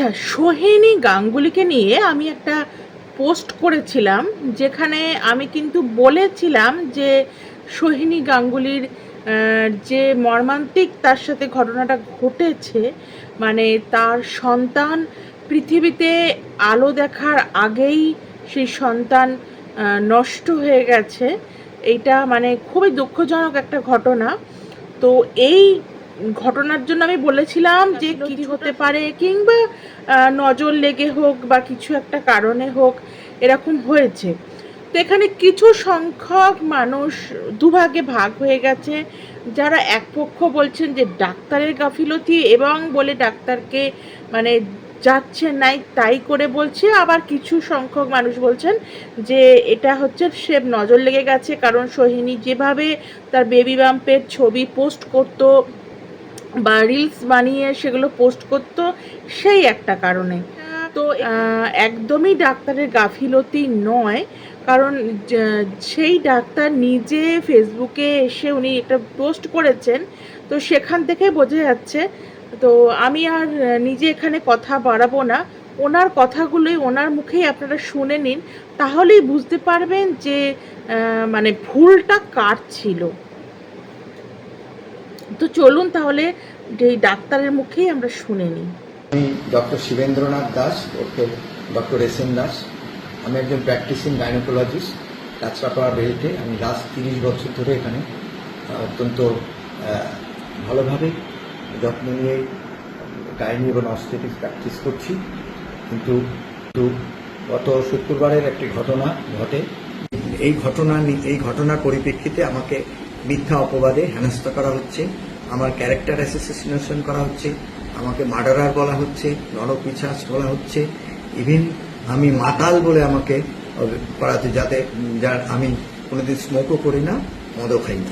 আচ্ছা সোহিনী গাঙ্গুলিকে নিয়ে আমি একটা পোস্ট করেছিলাম, যেখানে আমি কিন্তু বলেছিলাম যে সোহিনী গাঙ্গুলির যে মর্মান্তিক তার সাথে ঘটনাটা ঘটেছে মানে তার সন্তান পৃথিবীতে আলো দেখার আগেই সেই সন্তান নষ্ট হয়ে গেছে। এইটা মানে খুবই দুঃখজনক একটা ঘটনা। তো এই ঘটনার জন্য আমি বলেছিলাম যে কি হতে পারে কিংবা নজর লেগে হোক বা কিছু একটা কারণে হোক এরকম হয়েছে। তো এখানে কিছু সংখ্যক মানুষ দুভাগে ভাগ হয়ে গেছে। যারা এক পক্ষ বলছেন যে ডাক্তারের গাফিলতি এবং বলে ডাক্তারকে মানে যাচ্ছে নাই তাই করে বলছে। আবার কিছু সংখ্যক মানুষ বলছেন যে এটা হচ্ছে সে নজর লেগে গেছে কারণ সোহিনী যেভাবে তার বেবি বাম্পের ছবি পোস্ট করতো বা রিলস বানিয়ে সেগুলো পোস্ট করতো সেই একটা কারণে। তো একদমই ডাক্তারের গাফিলতি নয়, কারণ সেই ডাক্তার নিজে ফেসবুকে এসে উনি একটা পোস্ট করেছেন, তো সেখান থেকে বোঝা যাচ্ছে, তো আমি আর নিজে এখানে কথা বাড়াবো না। ওনার কথাগুলোই ওনার মুখেই আপনারা শুনে নিন, তাহলেই বুঝতে পারবেন যে মানে ভুলটা কার ছিল। তো চলুন তাহলে এই ডাক্তারের মুখেই আমরা শুনে নিই। আমি doctor Shibendranath Das okay doctor S Das. আমি একজন প্র্যাকটিসিং গাইনোকোলজিস্ট, কাঁচরাপাড়া বেল্টে। আমি লাস্ট তিরিশ বছর ধরে এখানে অত্যন্ত ভালোভাবে যত্ন নিয়ে গাইনি এবং অস্থেটিক্স প্র্যাকটিস করছি। কিন্তু গত শুক্রবারের একটি ঘটনা ঘটে। এই ঘটনা এই ঘটনার পরিপ্রেক্ষিতে আমাকে মিথ্যা অপবাদে হেনস্থা করা হচ্ছে আমার ক্যারেক্টার অ্যাসোসিয়েশন করা হচ্ছে আমাকে মার্ডারার বলা হচ্ছে নরপিছাস বলা হচ্ছে ইভিন আমি মাতাল বলে আমাকে আহ, করা যাতে যার আমি কোনোদিন স্মোকও করি না মদও খাই না।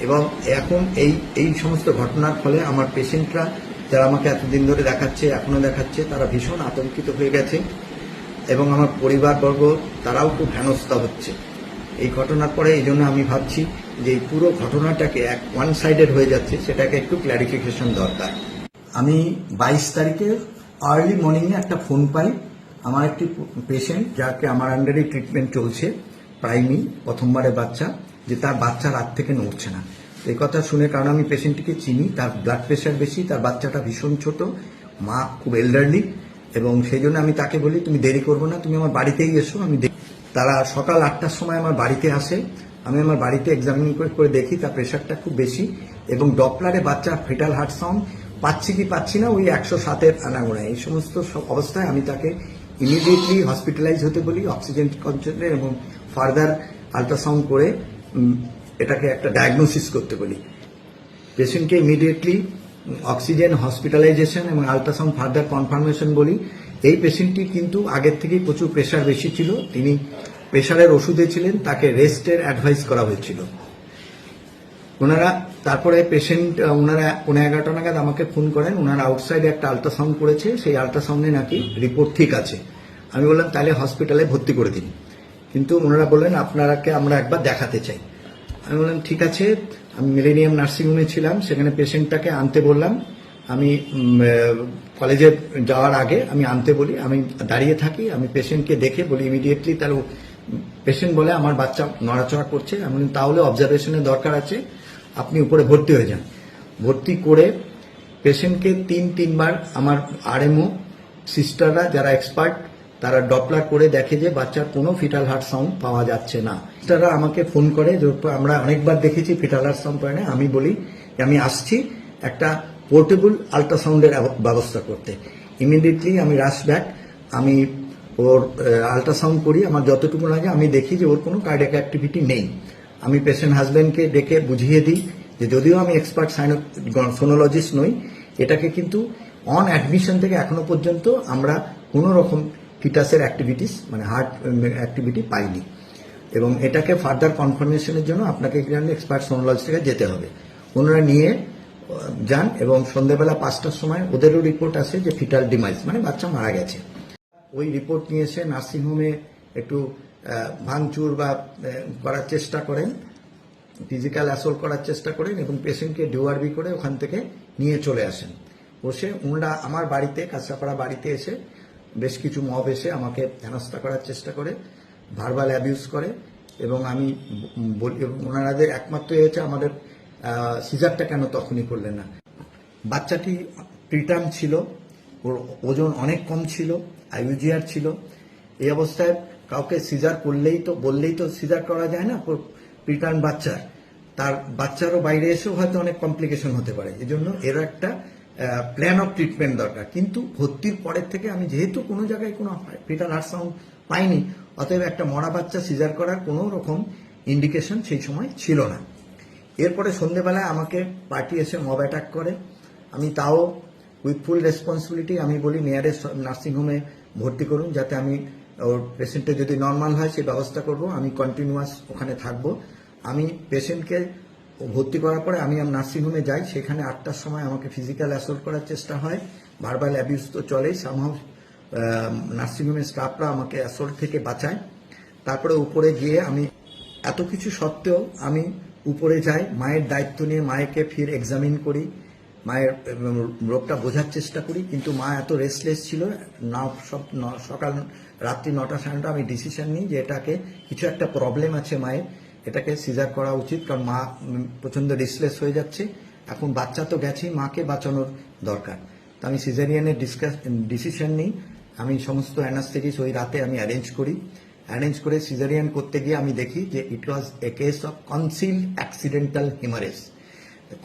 এবং এখন এই এই সমস্ত ঘটনার ফলে আমার পেশেন্টরা যারা আমাকে এতদিন ধরে দেখাচ্ছে এখনও দেখাচ্ছে তারা ভীষণ আতঙ্কিত হয়ে গেছে এবং আমার পরিবারবর্গ তারাও খুব হেনস্থা হচ্ছে। এই ঘটনার পরে এই জন্য আমি ভাবছি যে পুরো ঘটনাটাকে এক ওয়ান সাইডেড হয়ে যাচ্ছে, সেটাকে একটু ক্ল্যারিফিকেশন দরকার। আমি বাইশ তারিখে আর্লি মর্নিংয়ে একটা ফোন পাই, আমার একটি পেশেন্ট যাকে আমার আন্ডারে ট্রিটমেন্ট চলছে প্রাইমি প্রথমবারের বাচ্চা, যে তার বাচ্চা রাত থেকে নড়ছে না। এই কথা শুনে কারণ আমি পেশেন্টটিকে চিনি, তার ব্লাড প্রেশার বেশি, তার বাচ্চাটা ভীষণ ছোট, মা খুব এল্ডারলি এবং সেই জন্য আমি তাকে বলি, তুমি দেরি করব না, তুমি আমার বাড়িতেই এসো, আমি তারা সকাল আটটার সময় আমার বাড়িতে আসে আমি আমার বাড়িতে এক্সামিন করে দেখি, তার প্রেশারটা খুব বেশি। এবং ডপলারে বাচ্চা ফিটাল হার্ট সাউন্ড পাচ্ছি কি পাচ্ছি না, ওই একশো সাতের আনাগোড়ায় এই সমস্ত অবস্থায় আমি তাকে ইমিডিয়েটলি হসপিটালাইজ হতে বলি অক্সিজেন কনসেন্ট্রেট এবং ফার্দার আলট্রাসাউন্ড করে এটাকে একটা ডায়াগনোসিস করতে বলি। পেশেন্টকে ইমিডিয়েটলি অক্সিজেন হসপিটালাইজেশন এবং আলট্রাসাউন্ড ফার্দার কনফার্মেশন বলি। এই পেশেন্টটি কিন্তু আগের থেকেই প্রচুর প্রেশার বেশি ছিল। তিনি প্রেশারের ওষুধে ছিলেন, তাকে রেস্টের অ্যাডভাইস করা হয়েছিল। ওনারা, তারপরে পেশেন্ট ওনারা পনেরো এগারোটা নাগাদ আমাকে ফোন করেন, ওনারা আউটসাইডে একটা আল্ট্রাসাউন্ড করেছে, সেই আল্ট্রাসাউন্ডে নাকি রিপোর্ট ঠিক আছে। আমি বললাম, তাহলে হসপিটালে ভর্তি করে দিন। কিন্তু ওনারা বললেন, আপনারাকে আমরা একবার দেখাতে চাই। আমি বললাম, ঠিক আছে। আমি মিলেনিয়াম নার্সিংহোমে ছিলাম, সেখানে পেশেন্টটাকে আনতে বললাম, আমি কলেজে যাওয়ার আগে আমি আনতে বলি, আমি দাঁড়িয়ে থাকি, আমি পেশেন্টকে দেখে বলি ইমিডিয়েটলি তার পেশেন্ট বলে আমার বাচ্চা নড়াচড়া করছে আমি তাহলে অবজারভেশনের দরকার আছে, আপনি উপরে ভর্তি হয়ে যান। ভর্তি করে পেশেন্টকে তিন, তিনবার আমার আরএমও সিস্টাররা যারা এক্সপার্ট তারা ডপলার করে দেখে যে বাচ্চার কোনো ফিটাল হার্ট সাউন্ড পাওয়া যাচ্ছে না। সিস্টাররা আমাকে ফোন করে আমরা অনেকবার দেখেছি ফিটাল হার্ট সাউন্ড পায় না, আমি বলি আমি আসছি একটা পোর্টেবল আল্ট্রাসাউন্ডের ব্যবস্থা করতে। ইমিডিয়েটলি আমি রাশ ব্যাক আমি ওর আল্ট্রাসাউন্ড করি আমার যতটুকু লাগে আমি দেখি যে ওর কোনো কার্ডিয়াক অ্যাক্টিভিটি নেই। আমি পেশেন্ট হাজব্যান্ডকে ডেকে বুঝিয়ে দিই যে যদিও আমি এক্সপার্ট সাইনো সোনোলজিস্ট নই, এটাকে কিন্তু অন অ্যাডমিশন থেকে এখনও পর্যন্ত আমরা কোনো রকম ফিটাসের অ্যাক্টিভিটিস মানে হার্ট অ্যাক্টিভিটি পাইনি। এবং এটাকে ফার্দার কনফার্মেশনের জন্য আপনাকে এক্সপার্ট সোনোলজি থেকে যেতে হবে। ওনারা নিয়ে যান এবং সন্ধ্যেবেলা পাঁচটার সময় ওদেরও রিপোর্ট আসে যে ফিটাল ডিমাইস মানে বাচ্চা মারা গেছে। ওই রিপোর্ট নিয়ে এসে নার্সিংহোমে একটু ভাঙচুর বা করার চেষ্টা করেন ফিজিক্যাল অ্যাসল্ট করার চেষ্টা করেন এবং পেশেন্টকে ডিওআরবি করে ওখান থেকে নিয়ে চলে আসেন। বসে উনরা আমার বাড়িতে, কাঁচরাপাড়া বাড়িতে এসে বেশ কিছু মব এসে আমাকে হেনস্থা করার চেষ্টা করে ভার্বাল অ্যাবিউজ করে এবং আমি ওনাদের একমাত্র এ হচ্ছে আমাদের সিজারটা কেন তখনই করলেন না। বাচ্চাটি প্রিটার্ম ছিল, ওর ওজন অনেক কম ছিল আইউজিআর ছিল। এই অবস্থায় কাউকে সিজার করলেই তো, বললেই তো সিজার করা যায় না প্রিটার্ম বাচ্চার। তার বাচ্চারও বাইরে এসেও হয়তো অনেক কমপ্লিকেশন হতে পারে। এই জন্য এর একটা প্ল্যান অফ ট্রিটমেন্ট দরকার। কিন্তু ভর্তির পরের থেকে আমি যেহেতু কোনো জায়গায় কোনো প্রিটার আল্ট্রাসাউন্ড পাইনি, অতএব একটা মরা বাচ্চা সিজার করার কোনো রকম ইন্ডিকেশন সেই সময় ছিল না। এরপরে সন্ধেবেলায় আমাকে পার্টি এসে মব অ্যাটাক করে। আমি তাও উইথ ফুল রেসপন্সিবিলিটি আমি বলি নিয়ারেস্ট নার্সিংহোমে ভর্তি করুন যাতে আমি, ওর পেশেন্টের যদি নর্মাল হয় সেই ব্যবস্থা করব, আমি কন্টিনিউয়াস ওখানে থাকব। আমি পেশেন্টকে ভর্তি করার পরে আমি নার্সিংহোমে যাই, সেখানে আটটার সময় আমাকে ফিজিক্যাল অ্যাসল্ট করার চেষ্টা হয়। ভার্বাল অ্যাবিউজ তো চলেই সামহাও নার্সিংহোমের স্টাফরা আমাকে অ্যাসল্ট থেকে বাঁচায়। তারপরে উপরে গিয়ে আমি, এত কিছু সত্ত্বেও আমি উপরে যাই, মায়ের দায়িত্ব নিয়ে মায়েকে ফির এক্সামিন করি। মায়ের রোগটা বোঝার চেষ্টা করি কিন্তু মা এত রেস্টলেস ছিল না সব সকাল রাত্রি নটা সাড়ে নটা আমি ডিসিশন নিই যে এটাকে কিছু একটা প্রবলেম আছে মায়ের এটাকে সিজার করা উচিত কারণ মা উম, প্রচণ্ড রেস্টলেস হয়ে যাচ্ছে। এখন বাচ্চা তো গেছেই মাকে বাঁচানোর দরকার। তো আমি সিজারিয়ানের ডিসকাস ডিসিশন নিই। আমি সমস্ত অ্যানাস্থেটিস ওই রাতে আমি অ্যারেঞ্জ করি। অ্যারেঞ্জ করে সিজারিয়ান করতে গিয়ে আমি দেখি যে it was a case of concealed accidental haemorrhage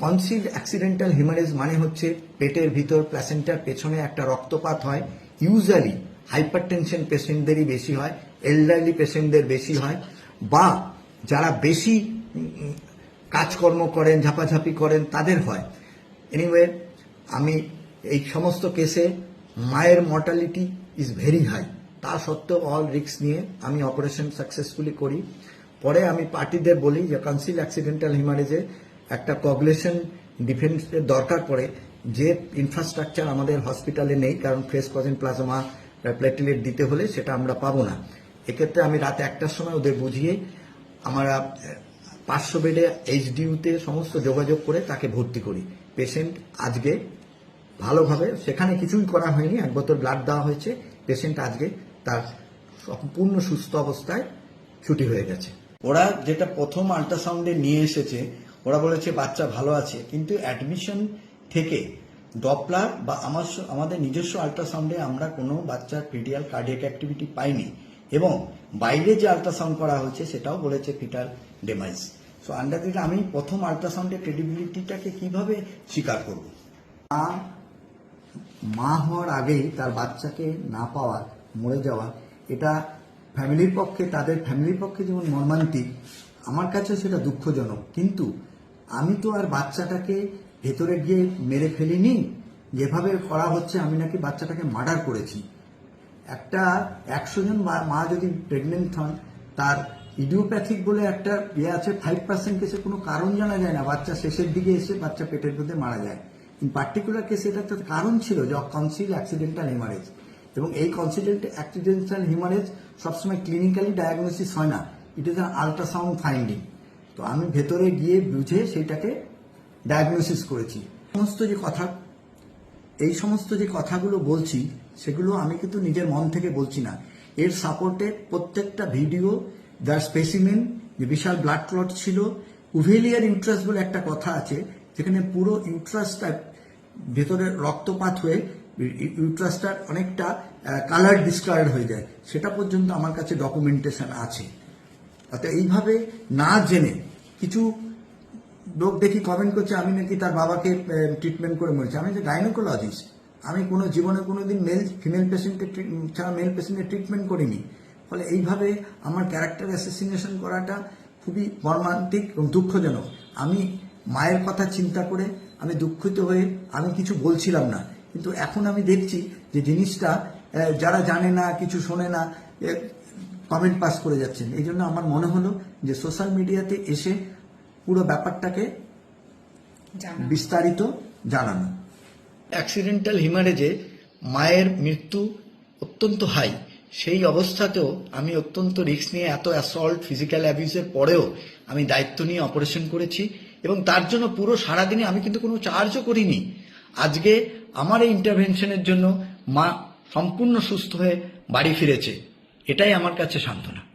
concealed accidental haemorrhage মানে হচ্ছে পেটের ভিতর প্ল্যাসেন্টার পেছনে একটা রক্তপাত হয়। ইউজুয়ালি হাইপার টেনশন পেশেন্টদেরই বেশি হয়, এল্ডারলি পেশেন্টদের বেশি হয় বা যারা বেশি কাজকর্ম করেন, ঝাপাঝাপি করেন, তাদের হয়। এনিওয়ে আমি এই সমস্ত কেসে মায়ের মর্টালিটি ইজ ভেরি হাই তা সত্ত্বেও অল রিস্ক নিয়ে আমি অপারেশন সাকসেসফুলি করি। পরে আমি পার্টিদের বলি যে কনসিল অ্যাক্সিডেন্টাল হিমারেজে একটা কগলেশন ডিফেন্সের দরকার পড়ে যে ইনফ্রাস্ট্রাকচার আমাদের হসপিটালে নেই, কারণ ফ্রেস কজেন প্লাজমা প্লেটিলেট দিতে হলে সেটা আমরা পাবো না। এক্ষেত্রে আমি রাত একটার সময় ওদের বুঝিয়ে আমরা পাঁচশো বেডে এইচডিউতে সমস্ত যোগাযোগ করে তাকে ভর্তি করি। পেশেন্ট আজকে ভালোভাবে, সেখানে কিছুই করা হয়নি, এক বোতল ব্লাড দেওয়া হয়েছে পেশেন্ট আজকে তার সম্পূর্ণ সুস্থ অবস্থায় ছুটি হয়ে গেছে। ওরা যেটা প্রথম আল্ট্রাসাউন্ডে নিয়ে এসেছে ওরা বলেছে, বাচ্চা ভালো আছে। কিন্তু অ্যাডমিশন থেকে ডপলার বা আমার আমাদের নিজস্ব আল্ট্রাসাউন্ডে আমরা কোনো বাচ্চার পিডিয়াল কার্ডিয়াক অ্যাক্টিভিটি পাইনি এবং বাইরে যে আল্ট্রাসাউন্ড করা হয়েছে সেটাও বলেছে ফিটাল ডেমাইজ সো আন্ডার আমি প্রথম আল্ট্রাসাউন্ডের ক্রেডিবিলিটিটাকে কীভাবে স্বীকার করব? মা মা হওয়ার আগেই তার বাচ্চাকে না পাওয়া, মরে যাওয়া, এটা ফ্যামিলির পক্ষে, তাদের ফ্যামিলির পক্ষে যেমন মর্মান্তিক, আমার কাছে সেটা দুঃখজনক। কিন্তু আমি তো আর বাচ্চাটাকে ভেতরে গিয়ে মেরে ফেলিনি। যেভাবে করা হচ্ছে, আমি নাকি বাচ্চাটাকে মার্ডার করেছি। একটা একশো জন মা যদি প্রেগনেন্ট হন, তার ইডিওপ্যাথিক বলে একটা ইয়ে আছে ফাইভ পার্সেন্ট কেসে কোনো কারণ জানা যায় না। বাচ্চা শেষের দিকে এসে বাচ্চা পেটের মধ্যে মারা যায়। ইন পার্টিকুলার কেসে এটা তো কারণ ছিল যে কনসিল অ্যাক্সিডেন্টাল হিমারেজ এবং এই কনসিডেন্ট অ্যাক্সিডেন্টাল হিমারেজ সবসময় ক্লিনিক্যালি ডায়াগনোসিস হয় না। It is an ultrasound finding তো আমি ভেতরে গিয়ে বুঝে সেটাকে ডায়াগনোসিস করেছি। সমস্ত যে কথা, এই সমস্ত যে কথাগুলো বলছি, সেগুলো আমি কিন্তু নিজের মন থেকে বলছি না। এর সাপোর্টে প্রত্যেকটা ভিডিও দ্য স্পেসিমেন যে বিশাল ব্লাড ক্লট ছিল উভেলিয়ার ইউট্রাস বলে একটা কথা আছে, যেখানে পুরো ইউট্রাসটা ভেতরে রক্তপাত হয়ে ইউট্রাসটার অনেকটা কালার ডিসকার্ড হয়ে যায়। সেটা পর্যন্ত আমার কাছে ডকুমেন্টেশন আছে। অর্থাৎ এইভাবে না জেনে কিছু লোক দেখি কমেন্ট করছে, আমি নাকি তার বাবাকে ট্রিটমেন্ট করে মরেছি। আমি যে গাইনোকোলজিস্ট আমি কোনো জীবনে কোনোদিন মেল ফিমেল পেশেন্টের ছাড়া মেল পেশেন্টের ট্রিটমেন্ট করিনি। ফলে এইভাবে আমার ক্যারেক্টার অ্যাসোসিনেশন করাটা খুবই মর্মান্তিক এবং দুঃখজনক। আমি মায়ের কথা চিন্তা করে আমি দুঃখিত হয়ে আমি কিছু বলছিলাম না। কিন্তু এখন আমি দেখছি যে জিনিসটা যারা জানে না, কিছু শোনে না কমেন্ট পাস করে যাচ্ছেন। এই জন্য আমার মনে হলো যে সোশ্যাল মিডিয়াতে এসে পুরো ব্যাপারটাকে বিস্তারিত জানানো। অ্যাক্সিডেন্টাল হিমারেজে মায়ের মৃত্যু অত্যন্ত হাই সেই অবস্থাতেও আমি অত্যন্ত রিস্ক নিয়ে এত অ্যাসল্ট ফিজিক্যাল অ্যাবিউসের পরেও আমি দায়িত্ব নিয়ে অপারেশন করেছি এবং তার জন্য পুরো সারাদিনে আমি কিন্তু কোনো চার্জও করিনি। আজকে আমার এই ইন্টারভেনশনের জন্য মা সম্পূর্ণ সুস্থ হয়ে বাড়ি ফিরেছে। এটাই আমার কাছে সান্ত্বনা।